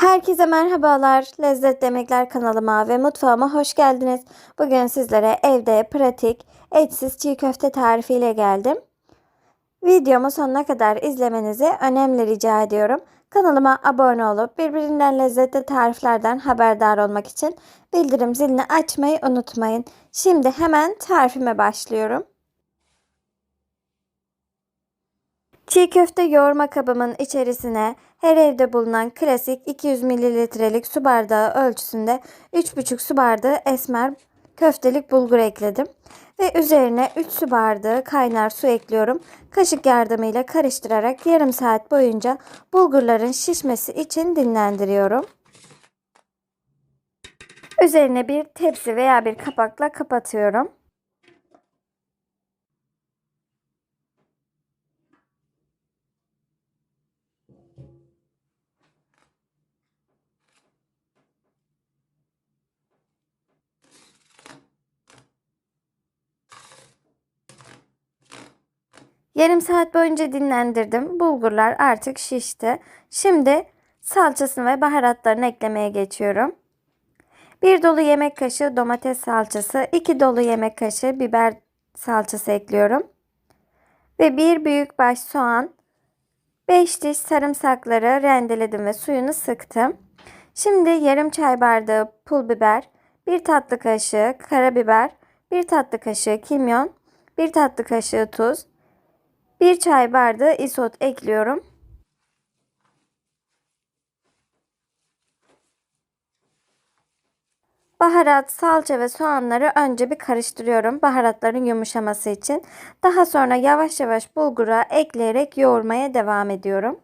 Herkese merhabalar. Lezzet Yemekler kanalıma ve mutfağıma hoş geldiniz. Bugün sizlere evde pratik, etsiz çiğ köfte tarifiyle geldim. Videomu sonuna kadar izlemenizi önemli rica ediyorum. Kanalıma abone olup birbirinden lezzetli tariflerden haberdar olmak için bildirim zilini açmayı unutmayın. Şimdi hemen tarifime başlıyorum. Çiğ köfte yoğurma kabımın içerisine her evde bulunan klasik 200 mililitrelik su bardağı ölçüsünde 3,5 su bardağı esmer köftelik bulgur ekledim. Ve üzerine 3 su bardağı kaynar su ekliyorum. Kaşık yardımıyla karıştırarak yarım saat boyunca bulgurların şişmesi için dinlendiriyorum. Üzerine bir tepsi veya bir kapakla kapatıyorum. Yarım saat boyunca dinlendirdim. Bulgurlar artık şişti. Şimdi salçasını ve baharatlarını eklemeye geçiyorum. 1 dolu yemek kaşığı domates salçası, 2 dolu yemek kaşığı biber salçası ekliyorum. Ve 1 büyük baş soğan, 5 diş sarımsakları rendeledim ve suyunu sıktım. Şimdi yarım çay bardağı pul biber, 1 tatlı kaşığı karabiber, 1 tatlı kaşığı kimyon, 1 tatlı kaşığı tuz, 1 çay bardağı isot ekliyorum. Baharat, salça ve soğanları önce bir karıştırıyorum baharatların yumuşaması için. Daha sonra yavaş yavaş bulgura ekleyerek yoğurmaya devam ediyorum.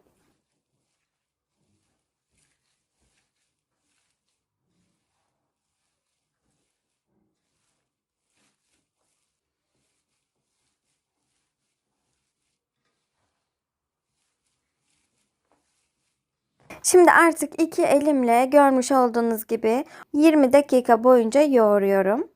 Şimdi artık iki elimle görmüş olduğunuz gibi 20 dakika boyunca yoğuruyorum.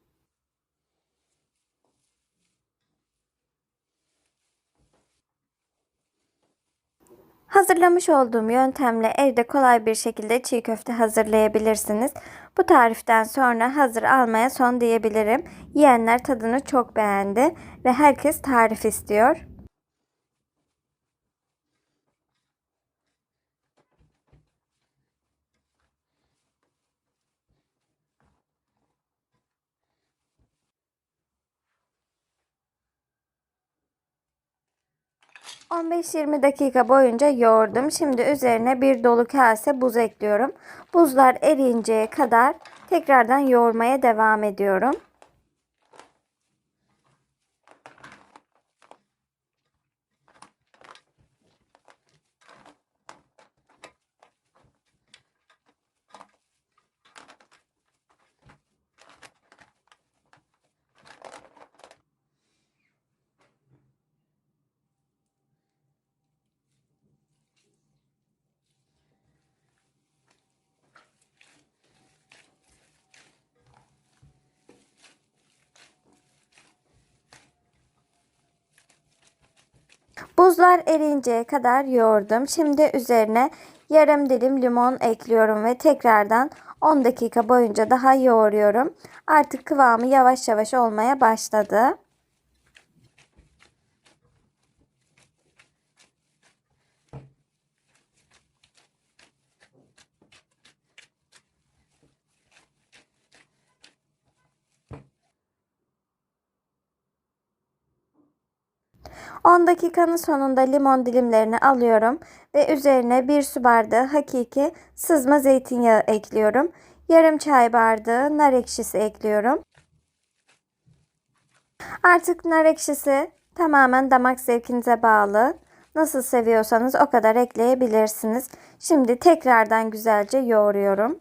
Hazırlamış olduğum yöntemle evde kolay bir şekilde çiğ köfte hazırlayabilirsiniz. Bu tariften sonra hazır almaya son diyebilirim. Yiyenler tadını çok beğendi ve herkes tarif istiyor. 15-20 dakika boyunca yoğurdum. Şimdi üzerine bir dolu kase buz ekliyorum. Buzlar eriyinceye kadar tekrardan yoğurmaya devam ediyorum. 'Buzlar eriyinceye kadar yoğurdum. Şimdi üzerine yarım dilim limon ekliyorum ve tekrardan 10 dakika boyunca daha yoğuruyorum. Artık kıvamı yavaş yavaş olmaya başladı. 10 dakikanın sonunda limon dilimlerini alıyorum ve üzerine 1 su bardağı hakiki sızma zeytinyağı ekliyorum. Yarım çay bardağı nar ekşisi ekliyorum. Artık nar ekşisi tamamen damak zevkinize bağlı. Nasıl seviyorsanız o kadar ekleyebilirsiniz. Şimdi tekrardan güzelce yoğuruyorum.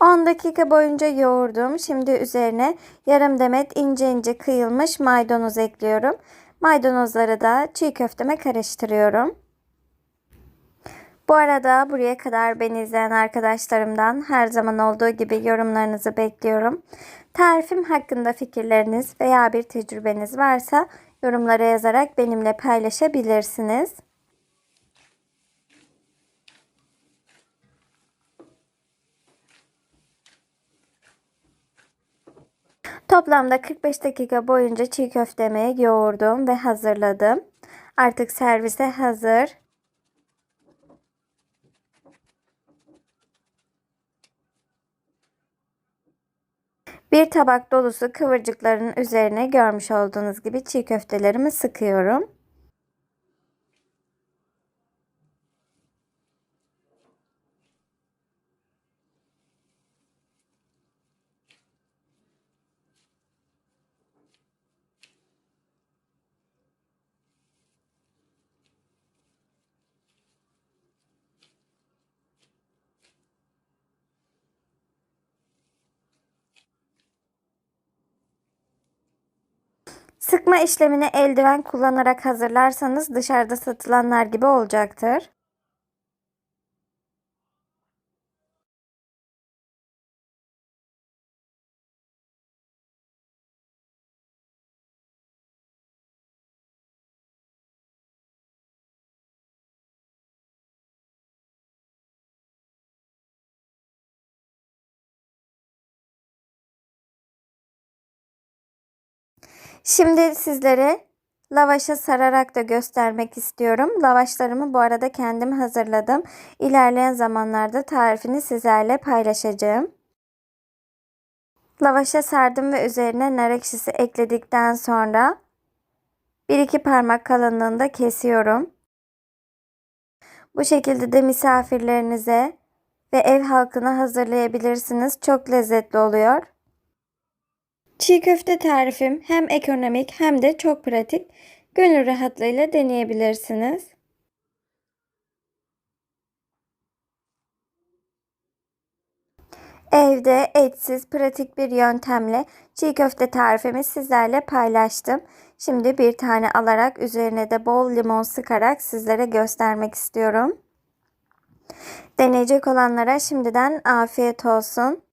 10 dakika boyunca yoğurdum. Şimdi üzerine yarım demet ince ince kıyılmış maydanoz ekliyorum. Maydanozları da çiğ köfteme karıştırıyorum. Bu arada buraya kadar beni izleyen arkadaşlarımdan her zaman olduğu gibi yorumlarınızı bekliyorum. Tarifim hakkında fikirleriniz veya bir tecrübeniz varsa yorumlara yazarak benimle paylaşabilirsiniz. Toplamda 45 dakika boyunca çiğ köftemi yoğurdum ve hazırladım. Artık servise hazır. Bir tabak dolusu kıvırcıkların üzerine görmüş olduğunuz gibi çiğ köftelerimi sıkıyorum. Sıkma işlemini eldiven kullanarak hazırlarsanız dışarıda satılanlar gibi olacaktır. Şimdi sizlere lavaşa sararak da göstermek istiyorum. Lavaşlarımı bu arada kendim hazırladım. İlerleyen zamanlarda tarifini sizlerle paylaşacağım. Lavaşa sardım ve üzerine nar ekşisi ekledikten sonra 1-2 parmak kalınlığında kesiyorum. Bu şekilde de misafirlerinize ve ev halkına hazırlayabilirsiniz. Çok lezzetli oluyor. Çiğ köfte tarifim hem ekonomik hem de çok pratik. Gönül rahatlığıyla deneyebilirsiniz. Evde etsiz pratik bir yöntemle çiğ köfte tarifimi sizlerle paylaştım. Şimdi bir tane alarak üzerine de bol limon sıkarak sizlere göstermek istiyorum. Deneyecek olanlara şimdiden afiyet olsun.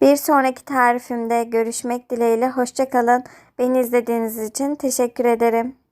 Bir sonraki tarifimde görüşmek dileğiyle. Hoşçakalın. Beni izlediğiniz için teşekkür ederim.